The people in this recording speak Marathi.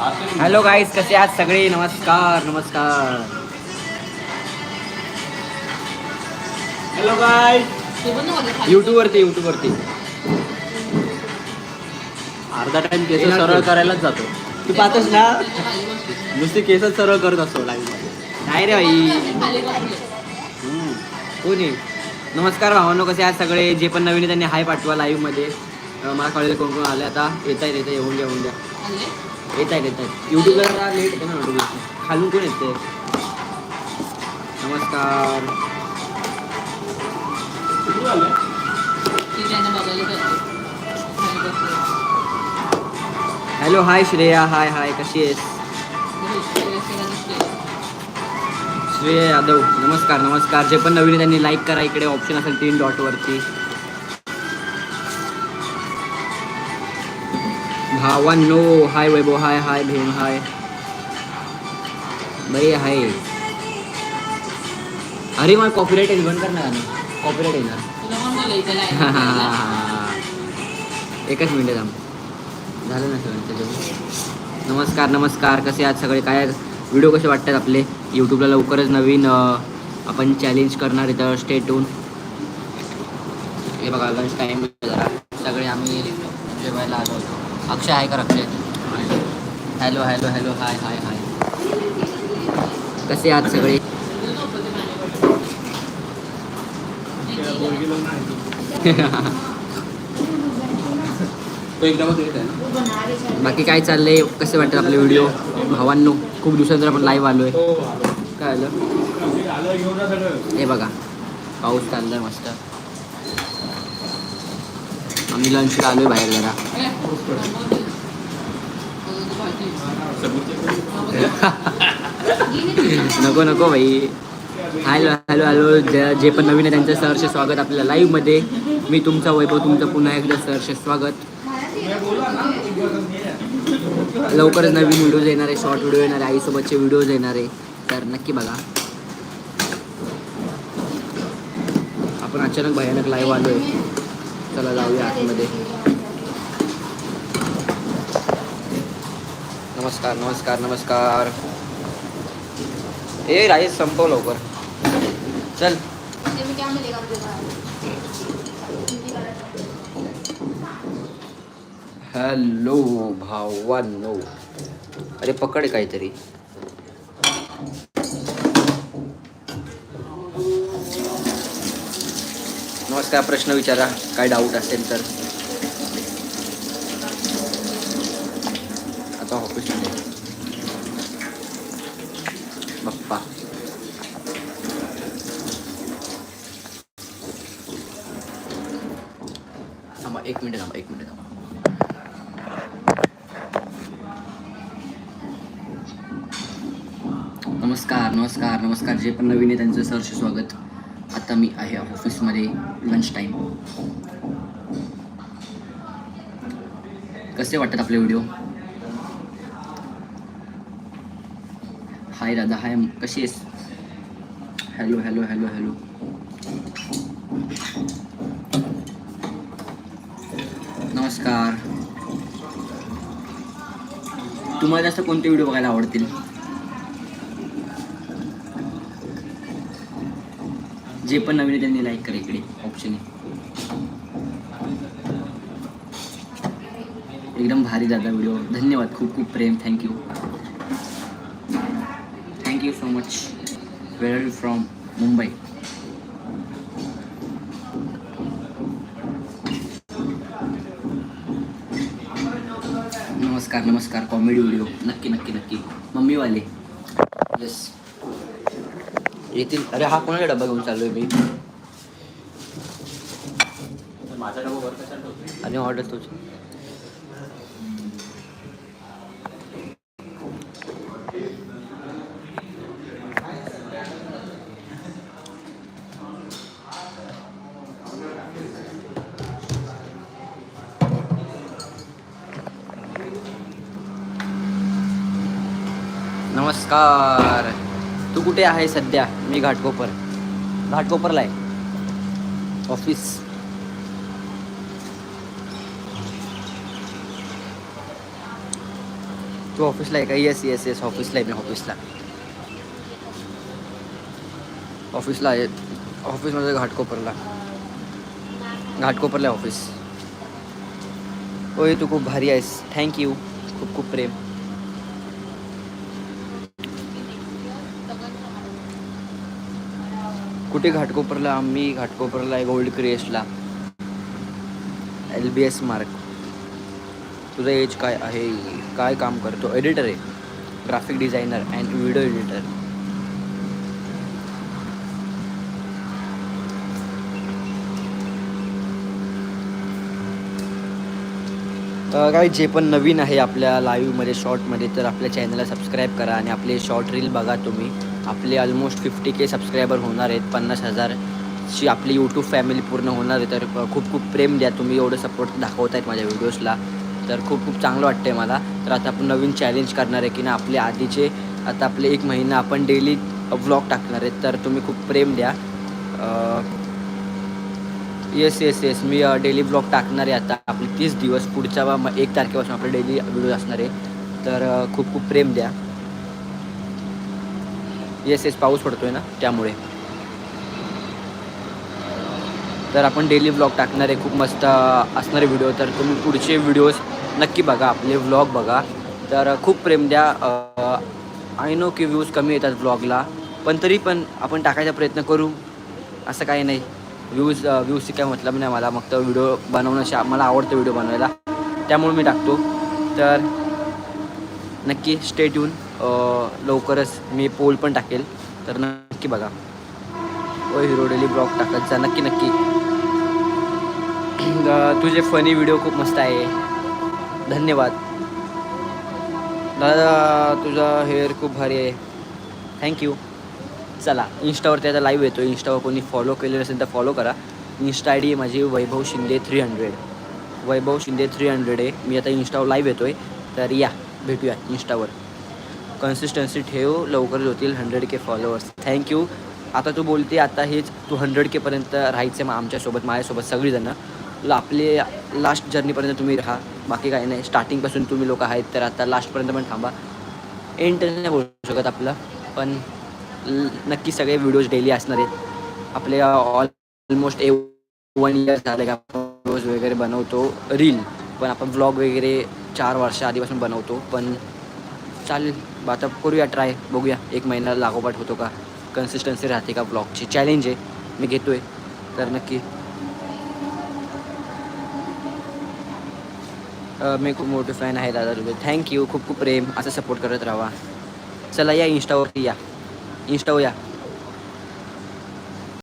हॅलो गाईज कसे आहात सगळे? नमस्कार नमस्कार. हॅलो गाय युट्यूब वरती युट्यूब वरती. अर्धा टाइम केस सरळ. करायलाच जातो. तू पाहतोस ना? नुसती केस सरळ करत असतो लाईव्हमध्ये. नाही रे भाई कोणी नमस्कार भावांनो कसे आहात सगळे? जे पण नवीन त्यांनी हाय पाठवा लाईव्हमध्ये. मला कळलं कोण कोण आले आता? येत येत येऊन द्या येऊन द्या. येत आहेत येत आहेत. युट्यूबला जरा लेट येते ना नोटिफिकेशन खालून कोण येते? नमस्कार. हॅलो हाय श्रेया हाय हाय कशी आहेस? श्रेया यादव नमस्कार नमस्कार. जे पण नवीन त्यांनी लाईक करा. इकडे ऑप्शन असेल तीन डॉट भावांनो हाय वैभव हाय हाय भीम हाय. बाई हाय. अरे मला कॉपीराईट येईल बंद कर ना कॉपीराईट येईल एकच मिनिट थांब. झालं ना सगळं नमस्कार नमस्कार. कसे आहात सगळे? काय व्हिडिओ कसे वाटतात आपले? यूट्यूबला लवकरच नवीन आपण चॅलेंज करणार आहे तर स्टे टून हे बघा लंच टाईम सगळे आम्ही जेवायला आलो होतो. अक्षय आहे का Akshay. Hello hello hello hi hi hi कसे आहात सगळे? आहे बाकी काय चाललंय? कसे वाटतात आपले व्हिडिओ भावांनो खूप दिवसानंतर आपण लाईव्ह आलोय. काय आलं हे बघा पाऊस चाललाय मस्त. आम्ही लंचला आलोय बाहेर जरा. नको नको भाई हॅलो हॅलो हॅलो जे जे पण नवीन आहे त्यांचं सहर्ष स्वागत आपल्या लाईव्हमध्ये मी तुमचा वैभव तुमचं पुन्हा एकदा सहर्ष स्वागत. लवकरच नवीन व्हिडिओज येणार आहे शॉर्ट व्हिडिओ येणार आहे आईसोबतचे व्हिडिओज येणार आहे. तर नक्की बघा. आपण अचानक भयानक लाईव्ह आलोय. चला जाऊया आतमध्ये. नमस्कार नमस्कार नमस्कार. ए राईस संपव लवकर. चल. हॅलो भावानो. अरे पकड काहीतरी. नमस्कार प्रश्न विचारा. काय डाऊट असेल तर आता ऑफिसमध्ये बाप्पा थांबा एक मिनिट थांबा एक मिनिट थांबा नमस्कार नमस्कार नमस्कार. जे पण नवीन आहे त्यांचं सहर्ष स्वागत. आता मी आहे ऑफिसमध्ये लंच टाईम कसे वाटतात आपले व्हिडिओ हाय दादा हाय कशी आहेस? हॅलो हॅलो हॅलो हॅलो नमस्कार. तुम्हाला जास्त कोणते व्हिडिओ बघायला आवडतील? जे पण नवीन आहे त्यांनी लाईक करा इकडे ऑप्शन आहे. एकदम भारी दादा व्हिडिओ धन्यवाद. खूप खूप प्रेम. Thank you thank you so much where you from Mumbai नमस्कार नमस्कार. कॉमेडी व्हिडिओ नक्की नक्की नक्की. मम्मीवाले. येस येतील. अरे हा कोणाचा डबा घेऊन चाललोय मी? माझा डबा वर आणि ऑर्डर तोच. नमस्कार. तू कुठे आहे सध्या? मी घाटकोपर. घाटकोपरला आहे. ऑफिस. तू ऑफिसला आहे का? येस येस येस ऑफिसला आहे मी ऑफिसला. ऑफिसला आहे. ऑफिसमध्ये म्हणजे घाटकोपरला. घाटकोपरला आहे ऑफिस. होय तू खूप भारी आहेस. थँक्यू खूप खूप प्रेम. कुठे घाटकोपरला? आम्ही घाटकोपरला आहे गोल्ड क्रिएशला एल बी एस मार्क तुझं एज काय आहे? काय काम करतो? एडिटर आहे. Graphic designer and video editor काय जे पण नवीन आहे आपल्या लाईव्हमध्ये शॉर्टमध्ये तर आपल्या चॅनलला सबस्क्राईब करा आणि आपले शॉर्ट रील बघा तुम्ही. आपले ऑलमोस्ट फिफ्टी के सबस्क्रायबर होणार आहेत पन्नास हजारची आपली यूट्यूब फॅमिली पूर्ण होणार आहे. तर खूप खूप प्रेम द्या तुम्ही एवढं सपोर्ट दाखवत आहेत माझ्या व्हिडिओजला तर खूप खूप चांगलं वाटतं आहे मला. तर आता आपण नवीन चॅलेंज करणार आहे की ना आपले आधीचे आता आपले एक महिना आपण डेली व्लॉग टाकणार आहेत. तर तुम्ही खूप प्रेम द्या. येस येस येस मी डेली ब्लॉग टाकणार आहे आता. आपले तीस दिवस पुढच्या एक तारखेपासून आपले डेली व्हिडिओ असणार आहे. तर खूप खूप प्रेम द्या. येस येस पाऊस पडतो आहे ना त्यामुळे. तर आपण डेली व्लॉग टाकणारे खूप मस्त असणारे व्हिडिओ तर तुम्ही पुढचे व्हिडिओज नक्की बघा आपले व्लॉग बघा. तर खूप प्रेम द्या. आय नो की व्ह्यूज कमी येतात व्लॉगला पण तरी पण आपण टाकायचा प्रयत्न करू. असं काही नाही. व्ह्यूज व्ह्यूजची काय मतलब नाही मला. मग तर व्हिडिओ बनवणं मला आवडतं व्हिडिओ बनवायला. त्यामुळे मी टाकतो. तर नक्की स्टेट येऊन लवकरच मी पोल पण टाकेल. तर नक्की बघा. ओ हिरो डेली ब्लॉग टाकत जा. नक्की नक्की. तुझे फनी व्हिडिओ खूप मस्त आहे. धन्यवाद. दादा तुझा हेअर खूप भारी आहे. थँक्यू चला इंस्टावरती आता लाईव्ह येतो इंस्टावर कोणी फॉलो केलेलं असेल तर फॉलो करा. इंस्टा आय डी माझी Vaibhav Shinde three hundred Vaibhav Shinde three hundred आहे. मी आता इंस्टावर लाईव्ह येतो आहे तर या भेटूया इंस्टावर कन्सिस्टन्सी ठेव लवकरच होतील हंड्रेड के फॉलोअर्स थँक्यू आता तू बोलते आता हेच तू हंड्रेड केपर्यंत राहायचं मग आमच्यासोबत माझ्यासोबत सगळीजणं. आपले लास्ट जर्नीपर्यंत तुम्ही राहा. बाकी काही नाही. स्टार्टिंगपासून तुम्ही लोक आहेत तर आता लास्टपर्यंत पण थांबा. एंड नाही बोलू शकत आपलं पण नक्की सगळे व्हिडिओज डेली असणार आहेत. आपले ऑलमोस्ट ए वन इयर झाले का व्हिडिओज वगैरे बनवतो. रील पण आपण व्लॉग वगैरे चार वर्षा आधीपासून बनवतो. पण चालेल. आता करूया ट्राय बघूया. एक महिना लागोपाठ होतो का? कन्सिस्टन्सी राहते का ब्लॉगची चॅलेंज आहे. मी घेतो आहे तर नक्की. मी खूप मोठे फॅन आहे दादा दुबे. थँक्यू खूप खूप प्रेम. असं सपोर्ट करत राहा. चला या इंस्टावरती या. इन्स्टावर या.